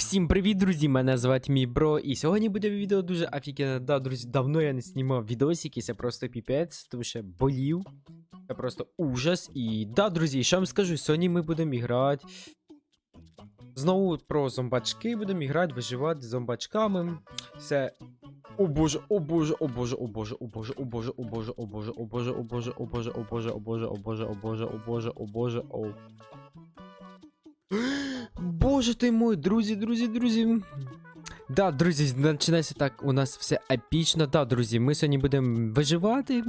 Всім привіт, друзі! Мене звати мій бро, і сьогодні буде відео дуже офігенне. Да, друзі, давно я не знімав відосики, це просто піпець, тому що болів. Це просто ужас. І да, друзі, що вам скажу, сьогодні ми будемо грати. Знову про зомбачки будемо грати, виживати з зомбачками. Це. О боже, о боже, о боже, о боже, о боже, о боже, о боже, о боже, о боже, о боже, о боже, о боже, о боже, о боже, о боже, о боже, о боже, о. Боже ти мой, друзі, друзі, друзі. Да, друзі, починається так, у нас все епічно. Да, друзі, ми сьогодні будемо виживати.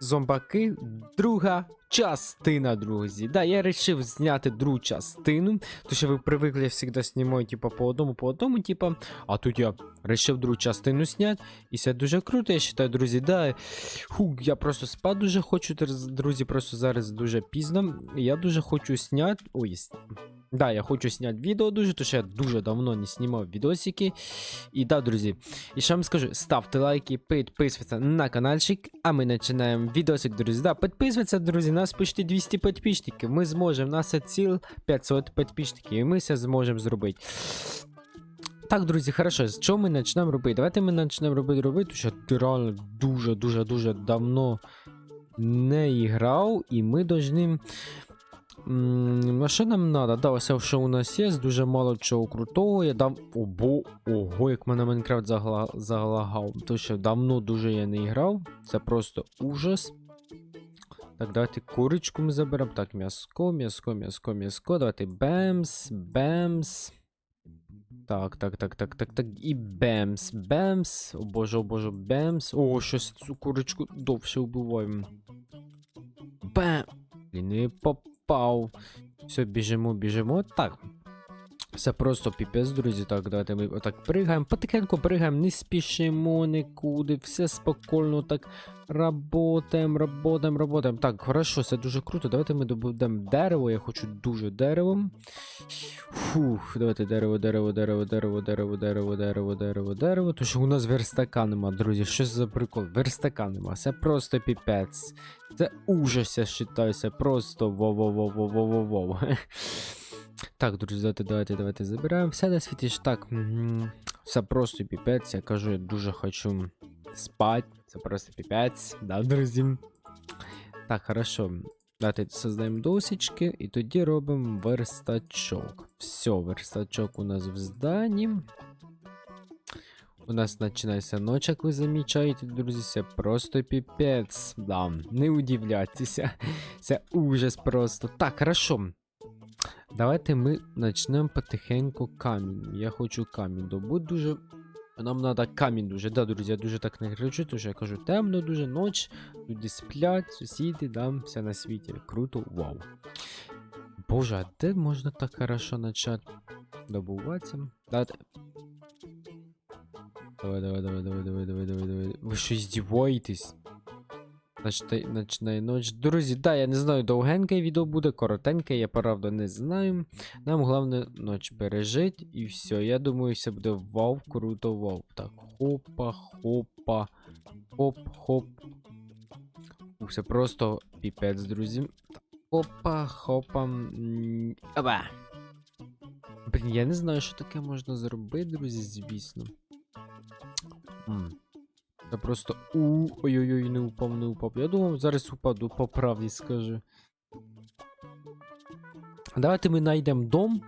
Зомбаки, друга частина, друзі. Да, я вирішив зняти другу частину, тому що ви привикли, я завжди знімаю, типа, по одному, по одному, типа. А тут я вирішив другу частину зняти. І це дуже круто, я вважаю, друзі. Да, Фу, я просто спати дуже хочу, друзі, просто зараз дуже пізно. Я дуже хочу зняти. Ой, Да, я хочу зняти відео дуже, тому що я дуже давно не знімав відосики. І да, друзі, і що вам скажу, ставте лайки, підписуйтесь на каналчик, а ми починаємо відосик, друзі. Да, підписуйтесь, друзі, нас почти 200 підписчиків. Ми зможемо, нас ціл 500 підписчиків, і ми це зможемо зробити. Так, друзі, хорошо, з чого ми почнемо робити? Давайте ми почнемо робити робити, тому що ти реально дуже-дуже-дуже давно не грав, і ми повинні. А що нам треба? Да, ось що у нас є, дуже мало чого крутого. Я дам. Обо, ого, як мене Майнкрафт загла... залагав. То що давно дуже я не грав. Це просто ужас. Так, давайте курочку ми заберемо. Так, м'яско, м'яско, м'яско, м'яско. Давайте бемс, бемс. Так, так, так, так, так, так. І бемс, бемс. О боже, о боже, бемс. О, щось цю курочку довше вбиваємо. Бем. Блін, не попав. Все, біжимо, біжимо. Так. Все просто піпець, друзі. Так, давайте ми отак пригаємо. Потихеньку пригаємо, не спішимо нікуди. Все спокійно так работаємо, работаємо, работаємо. Так, хорошо, це дуже круто. Давайте ми добудемо дерево. Я хочу дуже деревом. Фух, давайте дерево, дерево, дерево, дерево, дерево, дерево, дерево, дерево, дерево. Що у нас верстака нема, друзі. Що це за прикол? Верстака нема. Це просто піпець. Це ужас, я вважаю, це просто воу-воу-воу-воу-воу-воу. Так, друзі, давайте, давайте, забираємо. Все на світі ж так. Все просто піпець. Я кажу, я дуже хочу спати. Це просто піпець. Да, друзі. Так, хорошо. Давайте создаємо досочки і тоді робимо верстачок. Все, верстачок у нас в зданні. У нас починається ночь, як ви замічаєте, друзі, це просто піпець. Да, не удивляйтеся. Це ужас просто. Так, хорошо. Давайте ми почнемо потихеньку камінь. Я хочу камінь добути дуже. Нам треба камінь дуже. Да, друзі, я дуже так не кричу, тому що я кажу, темно дуже, ноч, люди сплять, сусіди, да, все на світі. Круто, вау. Боже, а де можна так хорошо почати добуватися? Давайте. Давай, давай, давай, давай, давай, давай, давай, давай. Ви що здіваєтесь? Начтай, начинає ноч. Друзі, да, я не знаю, довгеньке відео буде, коротеньке, я правда не знаю. Нам головне ноч пережить і все. Я думаю, все буде вау, круто, вау. Так, хопа, хопа, хоп, хоп. Все просто піпець, друзі. Так, Хопа, м, Блін, я не знаю, що таке можна зробити, друзі, звісно. М. Я просто ой-ой-ой, не упав, не упав. Я думав, зараз упаду, по правді скажу. Давайте ми знайдемо дом.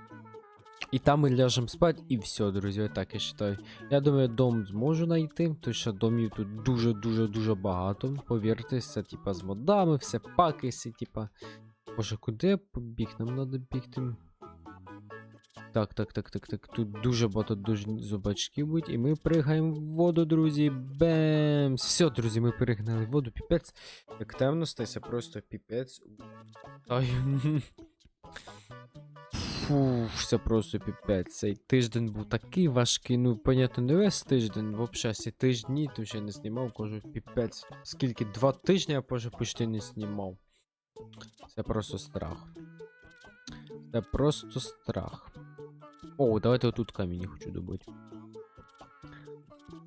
І там ми ляжемо спати, і все, друзі, я так я вважаю. Я думаю, дом зможу знайти, тому що домів тут дуже-дуже-дуже багато. Повірте, все, типа, з модами, все пакиси, типа. Боже, куди я побіг? Нам треба бігти. Так, так, так, так, так. Тут дуже багато дуже зубачків будуть, і ми пригаємо в воду, друзі. Бемс! Все, друзі, ми перегнали в воду, піпець. Як темно стається, просто піпець. Ай. Фу, це просто піпець. Цей тиждень був такий важкий. Ну, понятно, не весь тиждень, взагалі, всі тижні, то ще не знімав, кажу, піпець. Скільки? Два тижні я вже почти не знімав. Це просто страх. Це просто страх. О, давайте отут камінь я хочу добути.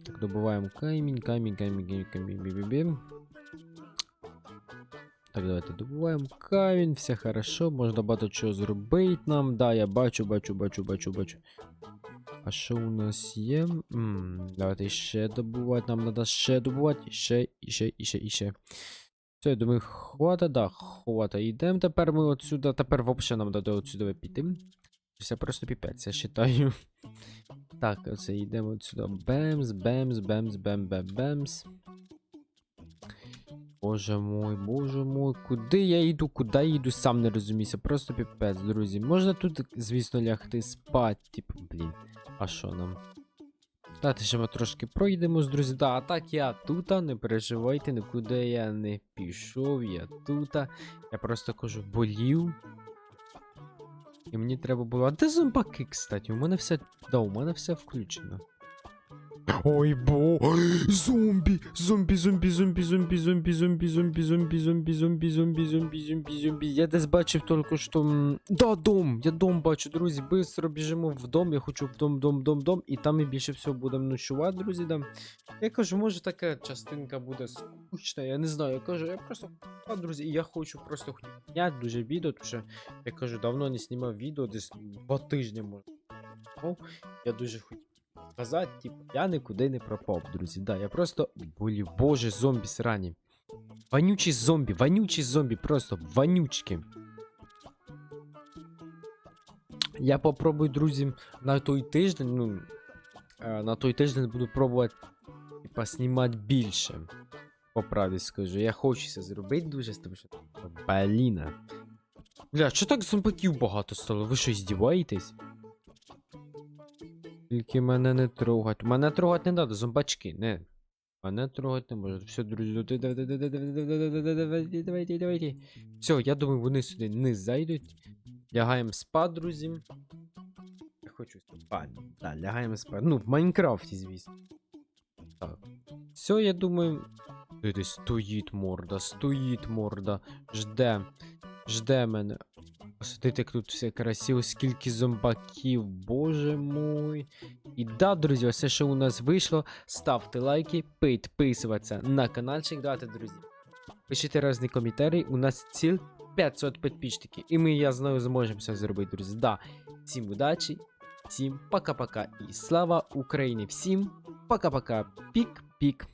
Так, добуваємо камінь, камінь, камінь, камінь, камінь, бі-бі-бі. Так, давайте добуваємо камінь, все хорошо, можна багато чого зробити нам. Да, я бачу, бачу, бачу, бачу, бачу. А що у нас є? м давайте ще добувати. Нам треба ще добувати. Ще, і ще, і ще, і ще. Все, я думаю, хвата, да, хвата. Йдемо тепер ми отсюда. Тепер взагалі нам треба отсюда піти. Це просто піпець, я вважаю. Так, оце йдемо отсюда. Бемс, бемс, бемс, бем, бем, бемс. Боже мой, боже мой, куди я йду, куди я йду, сам не розуміюся. Просто піпець, друзі. Можна тут, звісно, лягти спати, типу, блін. А що нам? Дати ще ми трошки пройдемо, друзі. Да, а так я тута, не переживайте, нікуди я не пішов, я тута. Я просто кажу, болів. І мені треба було. А де зомбаки, кстати? У мене все. Да, у мене все включено. Ой, бо. Зомбі! Зомбі, зомбі, зомбі, зомбі, зомбі, зомбі, зомбі, зомбі, зомбі, зомбі, зомбі, зомбі, зомбі, зомбі. Я десь бачив тільки що. Да, дом! Я дом бачу, друзі. Бистро біжимо в дом. Я хочу в дом, дом, дом, дом. І там ми більше всього будемо ночувати, друзі. Да. Я кажу, може така частинка буде скучна, я не знаю. Я кажу, я просто. А, друзі, і я хочу просто зняти дуже відео, тому що я кажу, давно не знімав відео, десь два тижні може. Ну, я дуже хотів сказати, типу, я нікуди не пропав, друзі. Да, я просто болів. Боже, зомбі срані. Вонючі зомбі, вонючі зомбі, просто вонючки. Я попробую, друзі, на той тиждень, ну, е, на той тиждень буду пробувати, типа, знімати більше. По правді скажу. Я хочу це зробити дуже, тому що. Бліна. Бля, що так зомбаків багато стало? Ви що, здіваєтесь? Тільки мене не трогать. Мене трогать не треба, зомбачки, не. Мене трогать не можуть. Все, друзі, давайте, давайте, давайте. Все, я думаю, вони сюди не зайдуть. Лягаємо спати, друзі. Я хочу спати. Так, лягаємо спати. Ну, в Майнкрафті, звісно. Так. Все, я думаю. Ти стоїть морда, стоїть морда. Жде. Жде мене. Посмотрите, як тут все красиво, скільки зомбаків, боже мой. І да, друзі, все, що у нас вийшло. Ставте лайки, підписуватися на каналчик, дати, друзі. Пишіть різні коментарі, у нас ціл 500 підписчиків. І ми, я знаю, зможемо це зробити, друзі. Да. Всім удачі, всім пока-пока. І слава Україні! Всім пока-пока. Пік-пік.